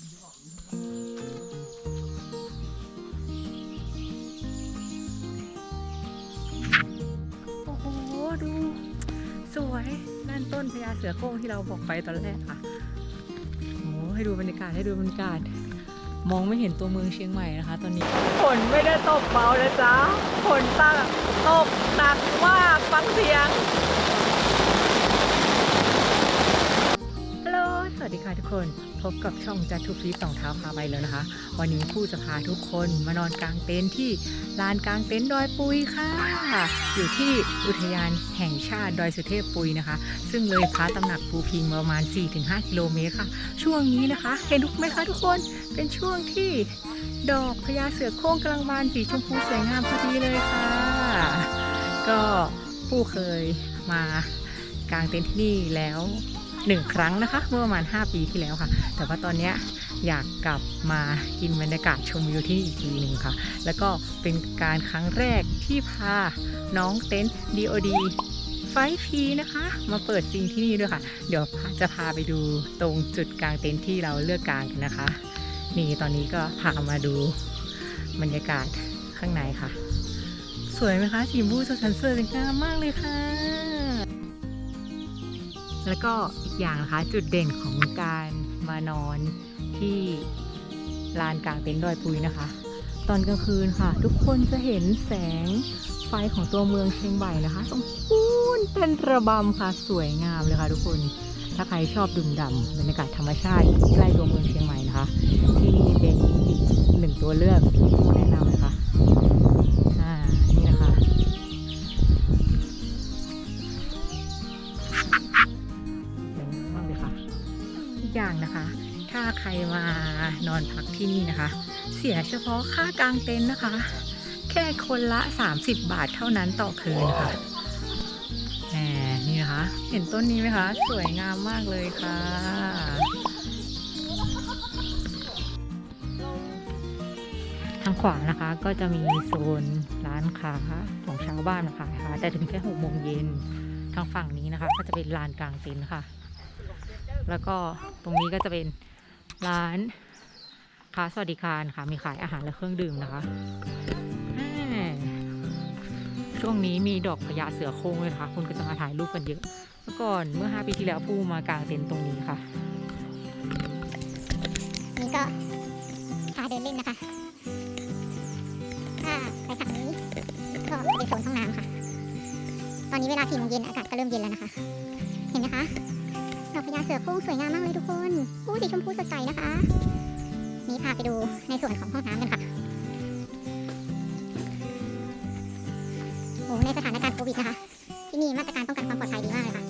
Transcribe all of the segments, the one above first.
โอ้โห ดู สวยนั่นต้นพญาเสือโคร่งที่เราบอกไปตอนแรกค่ะโอ้โหให้ดูบรรยากาศให้ดูบรรยากาศ มองไม่เห็นตัวเมืองเชียงใหม่นะคะ ตอนนี้ฝนไม่ได้ตกเบานะจ๊ะฝนตั้งตกหนักมากฟังเสียง ฮัลโหล สวัสดีค่ะทุกคน พบกับช่องจัทุฟีสองเท้าพาไปแล้วนะคะ วันนี้ผู้จะพาทุกคนมานอนกลางเต็นท์ที่ลานกลางเต็นท์ดอยปุยค่ะ อยู่ที่อุทยานแห่งชาติดอยสุเทพปุยนะคะ ซึ่งเลยพระตำหนักภูพิงประมาณ 4-5 กิโลเมตรค่ะ ช่วงนี้นะคะ เห็นทุกไหมคะทุกคนเป็นช่วงที่ดอกพญาเสือโคร่งกลังบานสีชมพูสวยงามพอดีเลยค่ะ ก็ผู้เคยมากางเต็นท์ที่นี่แล้ว หนึ่งครั้งนะคะ เมื่อประมาณ 5 ปีที่แล้วค่ะ แต่ว่าตอนนี้อยากกลับมากินบรรยากาศชมวิวที่นี่อีกทีหนึ่งค่ะ แล้วก็เป็นการครั้งแรกที่พาน้องเต็นท์ DOD ไฟพีนะคะ มาเปิดจริงที่นี่ด้วยค่ะ เดี๋ยวจะพาไปดูตรงจุดกลางเต็นท์ที่เราเลือกกลางกันนะคะ นี่ตอนนี้ก็พามาดูบรรยากาศข้างในค่ะ สวยไหมคะสีชมพูสดสันเสริญงามมากเลยค่ะ แล้วก็อีก อย่างนะคะจุดเด่นของการมานอนที่ลานกลางเต็นท์ดอยปุยนะคะ ตอนกลางคืนค่ะ ทุกคนจะเห็นแสงไฟของตัวเมืองเชียงใหม่นะคะตรงปูนเป็นระบำค่ะสวยงามเลยค่ะทุกคนถ้าใครชอบดื่มด่ำบรรยากาศธรรมชาติใกล้ตัวเมืองเชียงใหม่นะคะ ที่นี่เป็นอีกหนึ่งตัวเลือกที่ผู้แนะ ที่นี่นะคะ เสียเฉพาะค่ากลางเต็นท์นะคะ แค่คนละ 30 บาทเท่านั้นต่อคืนค่ะแหมนี่นะคะ เห็นต้นนี้ไหมคะ สวยงามมากเลยค่ะทางขวานะคะก็จะมีโซนร้านค้าของชาวบ้านนะคะนะคะแต่ถึงแค่หกโมงเย็นทางฝั่งนี้นะคะ ก็จะเป็นลานกลางเต็นท์ค่ะ แล้วก็ตรงนี้ก็จะเป็นร้าน ค้าสวัสดิการค่ะ มีขายอาหารและเครื่องดื่มนะคะ ช่วงนี้มีดอกพญาเสือโคร่งเลยนะคะคนก็จะมาถ่ายรูปกันเยอะ เมื่อก่อนเมื่อ 5 ปีที่แล้วผู้มากางเต็นท์ตรงนี้ค่ะ นี่ก็พาเดินเล่นนะคะ ถ้าไปฝั่งนี้ก็เป็นโซนห้องน้ำค่ะ ตอนนี้เวลา4โมงเย็นอากาศก็เริ่มเย็นแล้วนะคะ เห็นไหมคะ ดอกพญาเสือโคร่งสวยงามมากเลยทุกคนอู้สีชมพูสดใสนะคะ นี่พาไปดูในส่วนของห้องน้ำกันค่ะ โอ้ในสถานการณ์โควิดนะคะ ที่นี่มาตรการป้องกันความปลอดภัยดีมากเลยค่ะ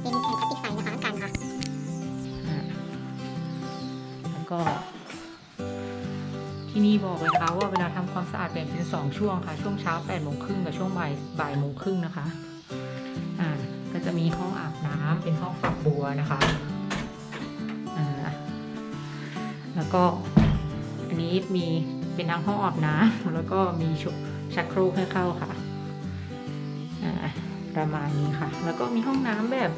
เป็นแผ่นพลาสติกใสนะคะกันค่ะอะแล้วก็ ที่นี่บอกเลยนะคะว่าเวลาทำความสะอาดแบ่งเป็นสองช่วงค่ะ ช่วงเช้า8โมงครึ่งกับช่วงบ่ายบ่ายโมงครึ่งนะคะ อ่า ก็จะมีห้องอาบน้ำเป็นห้องฝักบัวนะคะ แล้วก็อันนี้มีเป็นทั้งห้องอาบน้ำแล้วก็มีช,ชักโครกให้เข้าค่ะประมาณนี้ค่ะ แล้วก็มีห้องน้ำแบบ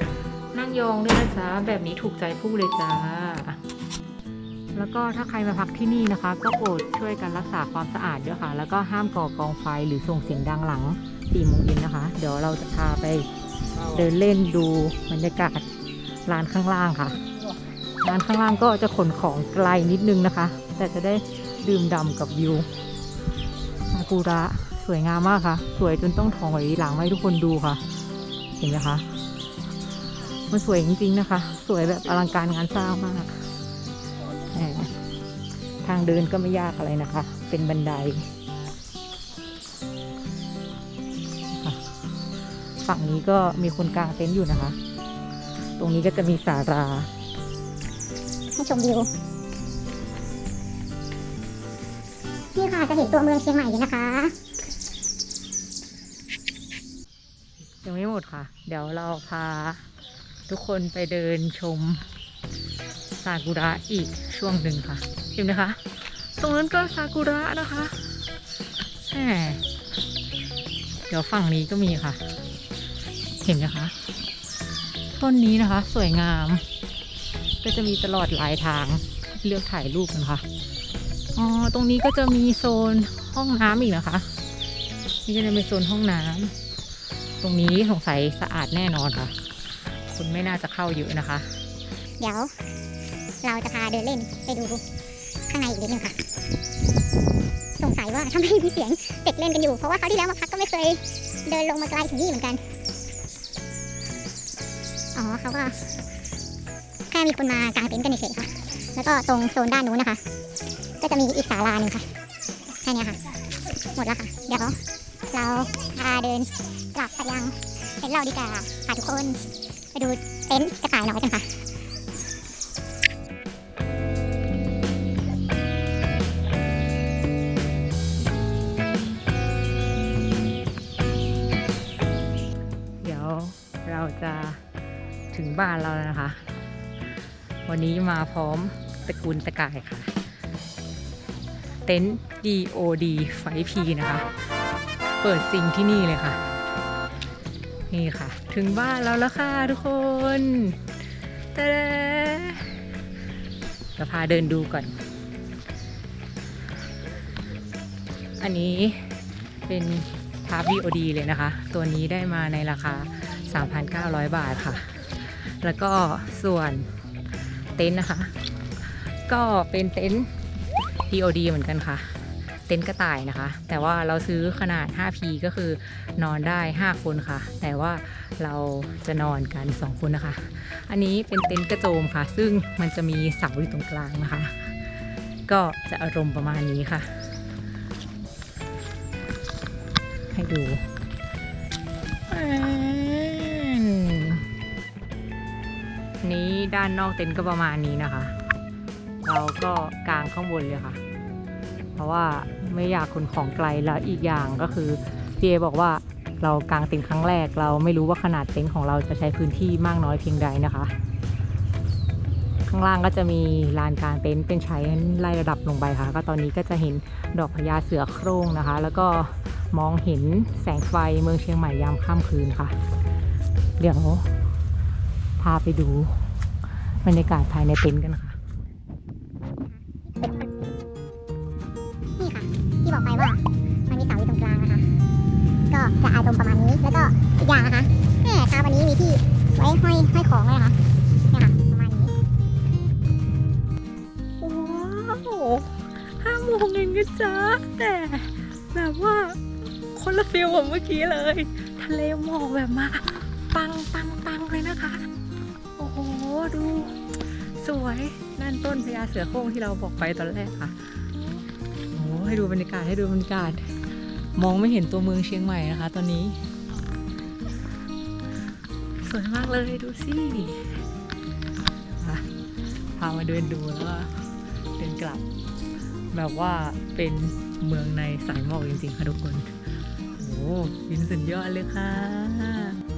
นั่งยองด้วยนะจ๊ะแบบนี้ถูกใจผู้เลยจ้า แล้วก็ถ้าใครมาพักที่นี่นะคะ ก็โปรดช่วยกันรักษาความสะอาดด้วยค่ะ แล้วก็ห้ามก่อกองไฟหรือส่งเสียงดังหลัง4โมงเย็นนะคะ เดี๋ยวเราจะพาไปเดินเล่นดูบรรยากาศร้านข้างล่างค่ะ ร้านข้างล่างก็จะขนของไกลนิดนึงนะคะ แต่จะได้ดื่มด่ำกับวิวซากุระสวยงามมากค่ะ สวยจนต้องถอยหลังให้ทุกคนดูค่ะ เห็นไหมคะ มันสวยจริงๆนะคะ สวยแบบอลังการงานสร้างมาก ทางเดินก็ไม่ยากอะไรนะคะ เป็นบันได ฝั่งนี้ก็มีคนกางเต็นท์อยู่นะคะ ตรงนี้ก็จะมีศาลา ให้ชมวิวนี่ค่ะจะเห็นตัวเมืองเชียงใหม่เลยนะคะ ยังไม่หมดค่ะ เดี๋ยวเราพาทุกคนไปเดินชมซากุระอีกช่วงหนึ่งค่ะเห็นไหมคะ ตรงนั้นก็ซากุระนะคะแหมเดี๋ยวฝั่งนี้ก็มีค่ะ เห็นไหมคะ ต้นนี้นะคะ สวยงาม ก็จะมีตลอดหลายทางเลือกถ่ายรูปกันค่ะอ๋อตรงนี้ก็จะมีโซนห้องน้ำอีกนะคะ นี่จะเป็นโซนห้องน้ำตรงนี้สงสัยสะอาดแน่นอนค่ะ คุณไม่น่าจะเข้าเยอะนะคะ เดี๋ยว เราจะพาเดินเล่นไปดูข้างในอีกนิดนึงค่ะ สงสัยว่าทำไมมีเสียงเด็กเล่นกันอยู่ เพราะว่าคราที่แล้วมาพักก็ไม่เคยเดินลงมาไกลถึงนี่เหมือนกัน อ๋อเขาก็ มีคนมากางเต็นท์กันเฉยๆค่ะ แล้วก็ตรงโซนด้านนู้นนะคะ ก็จะมีอีกศาลาหนึ่งค่ะแค่นี้ค่ะ หมดแล้วค่ะ เดี๋ยวเราพาเดินกลับไปยังเต็นท์เราดีกว่าค่ะทุกคน ไปดูเต็นท์กระต่ายน้อยกันค่ะเดี๋ยวเราจะถึงบ้านเราแล้วนะคะ วันนี้มาพร้อมตระกูลตะกายค่ะ เต็นท์ DOD ไฟพีนะคะ เปิดจริงที่นี่เลยค่ะ นี่ค่ะ ถึงบ้านเราแล้วค่ะทุกคนตะจะพาเดินดูก่อน อันนี้เป็นทาร์ป DOD เลยนะคะ ตัวนี้ได้มาในราคา 3,900 บาทค่ะ แล้วก็ส่วน เต็นท์นะคะ ก็เป็นเต็นท์ DOD เหมือนกันค่ะ เต็นท์กระต่ายนะคะ แต่ว่าเราซื้อขนาด 5P ก็คือนอนได้ 5 คนค่ะ แต่ว่าเราจะนอนกัน 2 คนนะคะ อันนี้เป็นเต็นท์กระโจมค่ะ ซึ่งมันจะมีเสาอยู่ตรงกลางนะคะ ก็จะอารมณ์ประมาณนี้ค่ะ ให้ดู นี้ด้านนอกเต็นท์ก็ประมาณนี้นะคะ เราก็กางข้างบนเลยค่ะ เพราะว่าไม่อยากขนของไกลแล้วอีกอย่างก็คือพี่เอบอกว่าเรากางเต็นท์ครั้งแรก เราไม่รู้ว่าขนาดเต็นท์ของเราจะใช้พื้นที่มากน้อยเพียงใดนะคะ ข้างล่างก็จะมีลานกางเต็นท์เป็นใช้ไล่ระดับลงไปค่ะ ก็ตอนนี้ก็จะเห็นดอกพญาเสือโคร่งนะคะ แล้วก็มองเห็นแสงไฟเมืองเชียงใหม่ยามค่ำคืนค่ะ เดี๋ยว พาไปดูบรรยากาศภายในเต็นท์กันค่ะ นี่ค่ะ ที่บอกไปว่ามันมีเสาอยู่ตรงกลางนะคะ ก็จะอารมณ์ประมาณนี้ แล้วก็อีกอย่างนะคะแม่ครับวันนี้มีที่ไว้ห้อยห้อยของเลยนะคะเนี่ยค่ะประมาณนี้ว้าวห้าโมงเองนะจ๊ะแต่แบบว่าคนละฟิลกับเมื่อกี้เลย ทะเลหมอกแบบมาปังปังปังเลยนะคะโอ้โห ดู สวยนั่นต้นพญาเสือโคร่งที่เราบอกไปตอนแรกค่ะโอ้ให้ดูบรรยากาศให้ดูบรรยากาศ มองไม่เห็นตัวเมืองเชียงใหม่นะคะ ตอนนี้ สวยมากเลยดูสิอ่พามาเดินดูแล้วก็เดินกลับ แบบว่าเป็นเมืองในสายหมอกจริงๆค่ะทุกคนโอ้ยินสุดยอดเลยค่ะ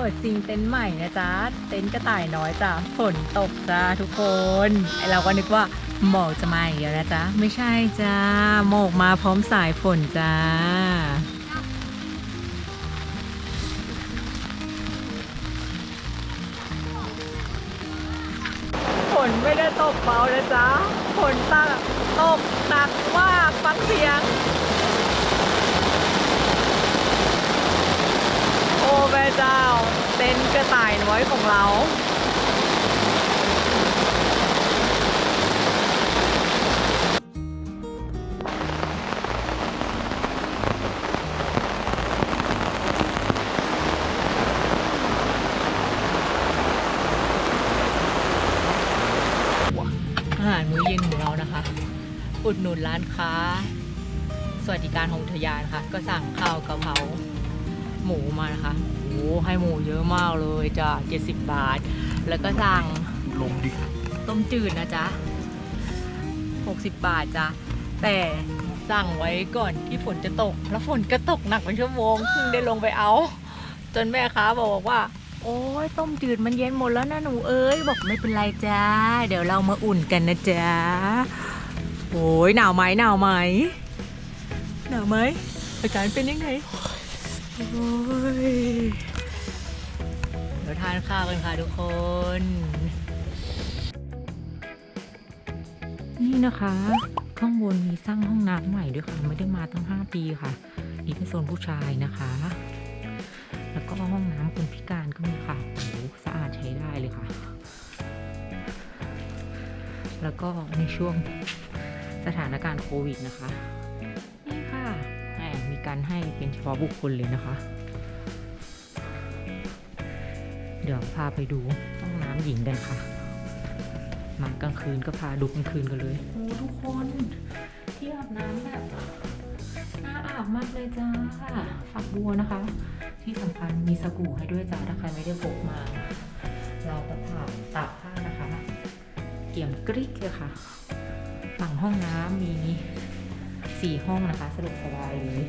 ปิดจริงเต็นท์ใหม่นะจ๊ะ เต็นท์กระต่ายน้อยจ้ะฝนตกจ้าทุกคนไอเราก็นึกว่าหมอกจะมาอีกแล้วนะจ๊ะ ไม่ใช่จ้าหมอกมาพร้อมสายฝนจ้าฝนไม่ได้ตกเบานะจ๊ะฝนตกตกหนักมากฟังเสียง โอ้ แม่เจ้า เต็นกระต่ายน้อยของเรา อาหารมื้อเย็นของเรานะคะ อุดหนุนร้านค้า สวัสดิการของอุทยานค่ะ ก็สั่งข้าวกะเพรา หมูมานะคะโอ้ให้หมูเยอะมากเลยจ้ะ70 บาท แล้วก็สั่งลงดิต้มจืดนะจ๊ะ 60 บาทจ้ะ แต่สั่งไว้ก่อนที่ฝนจะตก แล้วฝนก็ตกหนักเป็นชั่วโมงเพิ่งได้ลงไปเอา จนแม่ค้าบอกว่า โอ้ยต้มจืดมันเย็นหมดแล้วนะหนูเอ้ย บอกไม่เป็นไรจ้า เดี๋ยวเรามาอุ่นกันนะจ๊ะโอ้ยหนาวไหมหนาวไหมหนาวไหมอาการเป็นยังไงโอ้ย เดี๋ยวทานข้าวกันค่ะทุกคน นี่นะคะ ข้างบนมีสร้างห้องน้ำใหม่ด้วยค่ะ ไม่ได้มาตั้ง 5 ปีค่ะ นี่เป็นโซนผู้ชายนะคะ แล้วก็ห้องน้ำคนพิการก็มีค่ะโอ้โหสะอาดใช้ได้เลยค่ะ แล้วก็ในช่วงสถานการณ์โควิดนะคะ การให้เป็นเฉพาะบุคคลเลยนะคะ เดี๋ยวพาไปดูห้องน้ำหญิงกันค่ะ มากลางคืนก็พาดูกลางคืนกันเลยโอ้ทุกคนที่อาบน้ำแบบน่าอาบมากเลยจ้าฝักบัวนะคะ ที่สำคัญมีสบู่ให้ด้วยจ้าถ้าใครไม่ได้พกมา เราก็ถากตากผ้านะคะเกี่ยมกริ๊กเลยค่ะฝั่งห้องน้ำมี สี่ห้องนะคะสะดวกสบายเลย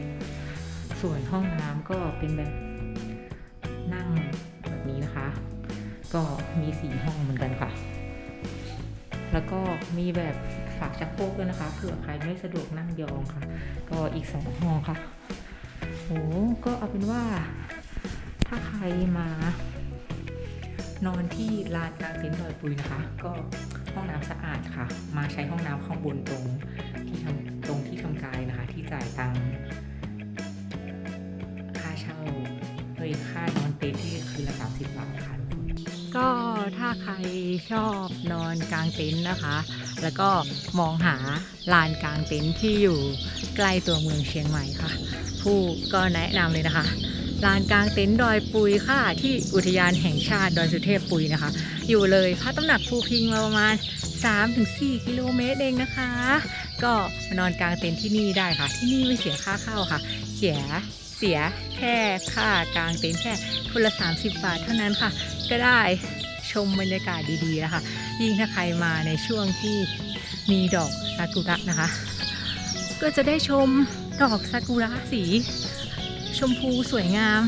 ส่วนห้องน้ำก็เป็นแบบนั่งแบบนี้นะคะ ก็มีสี่ห้องเหมือนกันค่ะ แล้วก็มีแบบฝากชักโครกด้วยนะคะเผื่อใครไม่สะดวกนั่งยองค่ะ ก็อีกสองห้องค่ะโอ้ก็เอาเป็นว่าถ้าใครมานอนที่ลานกลางเต็นท์ดอยปุยนะคะ ก็ห้องน้ำสะอาดค่ะ มาใช้ห้องน้ำข้างบนตรงที่ทำ ที่จ่ายตังค่าเช่าเฮ้ยค่านอนเต็นท์ที่คืนละ30บบาทค่ะทุกคนก็ถ้าใครชอบนอนกลางเต็นท์นะคะ แล้วก็มองหาลานกลางเต็นท์ที่อยู่ใกล้ตัวเมืองเชียงใหม่ค่ะ ผู้ก็แนะนำเลยนะคะลานกลางเต็นท์ดอยปุยค่ะ ที่อุทยานแห่งชาติดอยสุเทพปุยนะคะ อยู่เลยพระตำหนักภูพิงประมาณ 3-4 กิโลเมตรเองนะคะ ก็มานอนกลางเต็นท์ที่นี่ได้ค่ะ ที่นี่ไม่เสียค่าเข้าค่ะ เสียเสียแค่ค่ากลางเต็นท์แค่คนละ30 บาทเท่านั้นค่ะ ก็ได้ชมบรรยากาศดีๆนะคะยิ่งถ้าใครมาในช่วงที่มีดอกซากุระนะคะ ก็จะได้ชมดอกซากุระสี ชมพูสวยงาม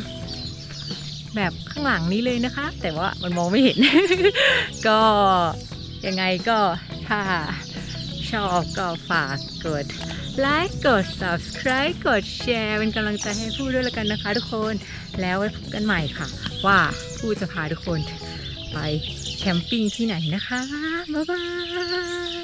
แบบข้างหลังนี้เลยนะคะ แต่ว่ามันมองไม่เห็น ก็ยังไงก็ถ้า ชอบก็ฝากกดไลค์กด subscribe กดแชร์เป็นกำลังใจให้ผู้ด้วยละกันนะคะทุกคนแล้วไว้พบกันใหม่ค่ะ ว่าผู้จะพาทุกคนไปแคมปิ้งที่ไหนนะคะ บ๊ายบาย